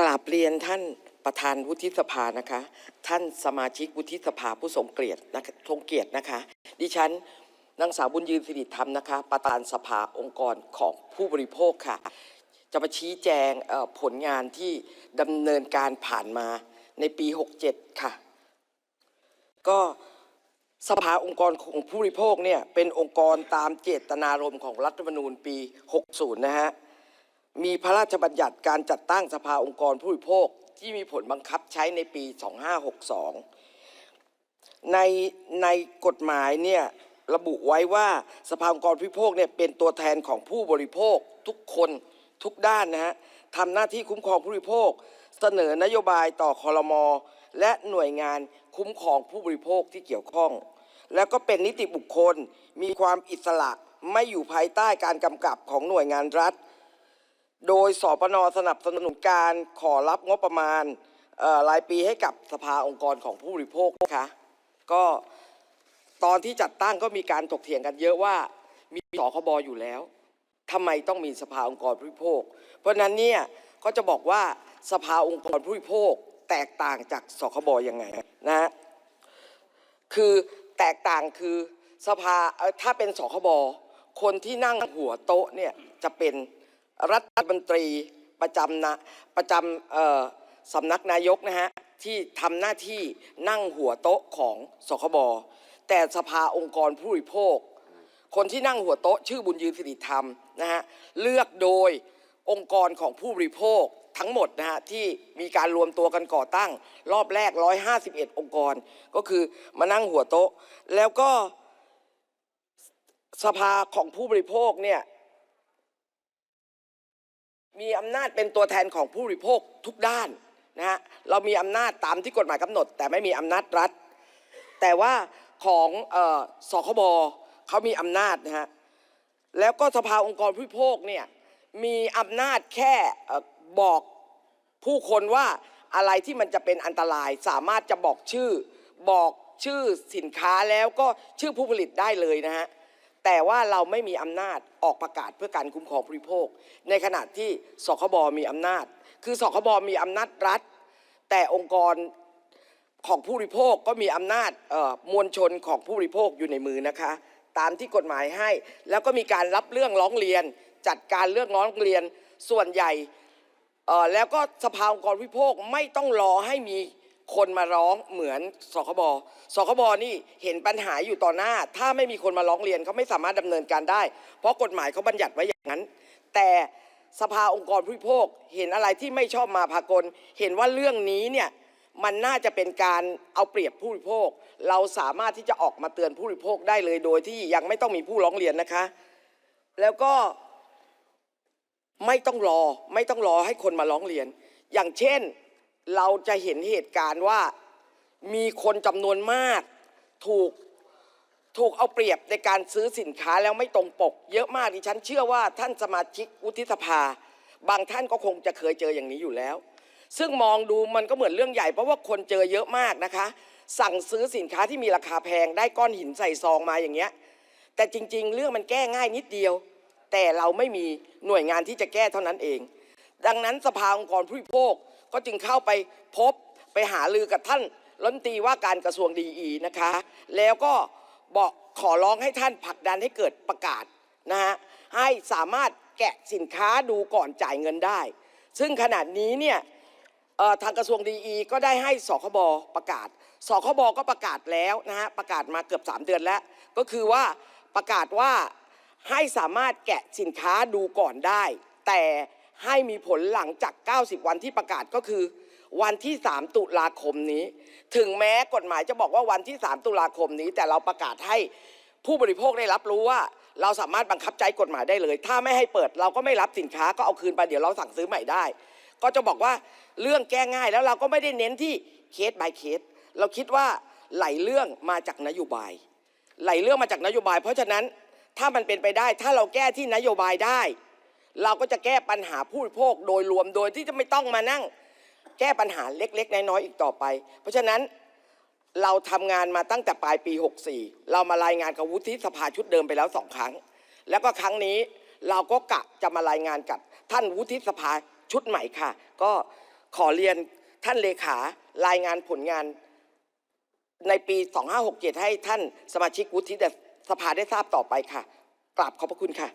กราบเรียนท่านประธานวุฒิสภานะคะ ท่านสมาชิกวุฒิสภาผู้ทรงเกียรตินะคะทรงเกียรตินะคะ ดิฉันนางสาวบุญยืนสิริธรรมนะคะ ประธานสภาองค์กรของผู้บริโภคค่ะ จะมาชี้แจงผลงานที่ดำเนินการผ่านมาในปี 67 ค่ะ ก็สภาองค์กรของผู้บริโภคเนี่ยเป็นองค์กรตามเจตนารมณ์ของรัฐธรรมนูญปี 60 นะฮะ มีพระราชบัญญัติการจัดตั้งสภาองค์กรผู้บริโภคที่มีผลบังคับใช้ในปี 2562 ในในกฎหมายเนี่ยระบุไว้ว่าสภาองค์กรผู้บริโภคเนี่ยเป็นตัวแทนของผู้บริโภคทุกคนทุกด้านนะฮะทำหน้าที่คุ้มครองผู้บริโภค เสนอนโยบายต่อคอรมอและหน่วยงานคุ้มครองผู้บริโภคที่เกี่ยวข้อง แล้วก็เป็นนิติบุคคลมีความอิสระไม่อยู่ภายใต้การกำกับของหน่วยงานรัฐ โดยสปนสนับสนุนการขอรับงบประมาณรายปีให้กับสภาองค์กรของผู้บริโภคนะคะก็ตอนที่จัดตั้งก็มีการถกเถียงกันเยอะว่ามีสคบอยู่แล้วทำไมต้องมีสภาองค์กรผู้บริโภค เพราะฉะนั้นเนี่ยก็จะบอกว่าสภาองค์กรผู้บริโภค แตกต่างจากสคบยังไงนะฮะคือแตกต่างคือสภาถ้าเป็นสคบคนที่นั่งหัวโต๊ะเนี่ยจะเป็น รัฐมนตรีประจำนะประจำสำนักนายกนะฮะที่ทำหน้าที่นั่งหัวโต๊ะของสคบแต่สภาองค์กรผู้บริโภค คนที่นั่งหัวโต๊ะชื่อบุญยืนสิริธรรมนะฮะเลือกโดยองค์กรของผู้บริโภคทั้งหมดนะฮะที่มีการรวมตัวกันก่อตั้ง รอบแรก 151 องค์กร ก็คือมานั่งหัวโต๊ะ แล้วก็สภาของผู้บริโภคเนี่ย มีอำนาจเป็นตัวแทนของผู้บริโภคทุกด้านนะฮะเรามีอำนาจตามที่กฎหมายกำหนด แต่ไม่มีอำนาจรัฐ แต่ว่าของออสคบเขามีอำนาจนะฮะแล้วก็สภาองค์กรผู้บริโภคเนี่ยมีอำนาจแค่บอกผู้คนว่าอะไรที่มันจะเป็นอันตราย สามารถจะบอกชื่อ บอกชื่อสินค้าแล้วก็ชื่อผู้ผลิตได้เลยนะฮะ แต่ว่าเราไม่มีอำนาจออกประกาศเพื่อการคุ้มครองผู้บริโภค ในขณะที่สคบมีอำนาจ คือสคบมีอำนาจรัฐ แต่องค์กรของผู้บริโภคก็มีอำนาจมวลชนของผู้บริโภคอยู่ในมือนะคะ ตามที่กฎหมายให้ แล้วก็มีการรับเรื่องร้องเรียน จัดการเรื่องร้องเรียนส่วนใหญ่แล้วก็สภาองค์กรผู้บริโภคไม่ต้องรอให้มี คนมาร้องเหมือนสคบสคบนี่เห็นปัญหาอยู่ต่อหน้า ถ้าไม่มีคนมาร้องเรียนเขาไม่สามารถดำเนินการได้ เพราะกฎหมายเขาบัญญัติไว้อย่างนั้น แต่สภาองค์กรผู้บริโภคเห็นอะไรที่ไม่ชอบมาพากล เห็นว่าเรื่องนี้เนี่ยมันน่าจะเป็นการเอาเปรียบผู้บริโภค เราสามารถที่จะออกมาเตือนผู้บริโภคได้เลยโดยที่ยังไม่ต้องมีผู้ร้องเรียนนะคะ แล้วก็ไม่ต้องรอไม่ต้องรอให้คนมาร้องเรียน อย่างเช่น เราจะเห็นเหตุการณ์ว่ามีคนจำนวนมากถูกถูกเอาเปรียบในการซื้อสินค้าแล้วไม่ตรงปก เยอะมากดิฉันเชื่อว่าท่านสมาชิกวุฒิสภา บางท่านก็คงจะเคยเจออย่างนี้อยู่แล้ว ซึ่งมองดูมันก็เหมือนเรื่องใหญ่เพราะว่าคนเจอเยอะมากนะคะ สั่งซื้อสินค้าที่มีราคาแพงได้ก้อนหินใส่ซองมาอย่างเงี้ยแต่จริง ๆ เรื่องมันแก้ง่ายนิดเดียว แต่เราไม่มีหน่วยงานที่จะแก้เท่านั้นเอง ดังนั้นสภาองค์กรผู้บริโภค ก็จึงเข้าไปพบไปหาลือกับท่านรัฐมนตรีว่าการกระทรวงดีอีนะคะ แล้วก็บอกขอร้องให้ท่านผลักดันให้เกิดประกาศนะฮะให้สามารถแกะสินค้าดูก่อนจ่ายเงินได้ ซึ่งขนาดนี้เนี่ยทางกระทรวงดีอีก็ได้ให้สคบประกาศสคบก็ประกาศแล้วนะฮะประกาศมาเกือบ 3 เดือนแล้ว ก็คือว่าประกาศว่าให้สามารถแกะสินค้าดูก่อนได้ แต่ ให้มีผลหลังจาก 90 วันที่ประกาศก็คือ วันที่ 3 ตุลาคมนี้ ถึงแม้กฎหมายจะบอกว่าวันที่ 3 ตุลาคมนี้ แต่เราประกาศให้ผู้บริโภคได้รับรู้ว่า เราสามารถบังคับใจกฎหมายได้เลย ถ้าไม่ให้เปิดเราก็ไม่รับสินค้าก็เอาคืนไปเดี๋ยวเราสั่งซื้อใหม่ได้ ก็จะบอกว่าเรื่องแก้ง่ายแล้วเราก็ไม่ได้เน้นที่เคส by เคส เราคิดว่าไหลเรื่องมาจากนโยบาย ไหลเรื่องมาจากนโยบาย เพราะฉะนั้นถ้ามันเป็นไปได้ถ้าเราแก้ที่นโยบายได้ เราก็จะแก้ปัญหาผู้บริโภคโดยรวมโดยที่จะไม่ต้องมานั่ง แก้ปัญหาเล็กๆ น้อยๆอีกต่อไป เพราะฉะนั้นเราทำงานมาตั้งแต่ปลายปี 64 เรามารายงานกับวุฒิสภาชุดเดิมไปแล้วสองครั้ง แล้วก็ครั้งนี้เราก็กะจะมารายงานกับท่านวุฒิสภาชุดใหม่ค่ะ ก็ขอเรียนท่านเลขารายงานผลงานในปี 2567 ให้ท่านสมาชิกวุฒิสภาได้ทราบต่อไปค่ะกราบขอบพระคุณค่ะ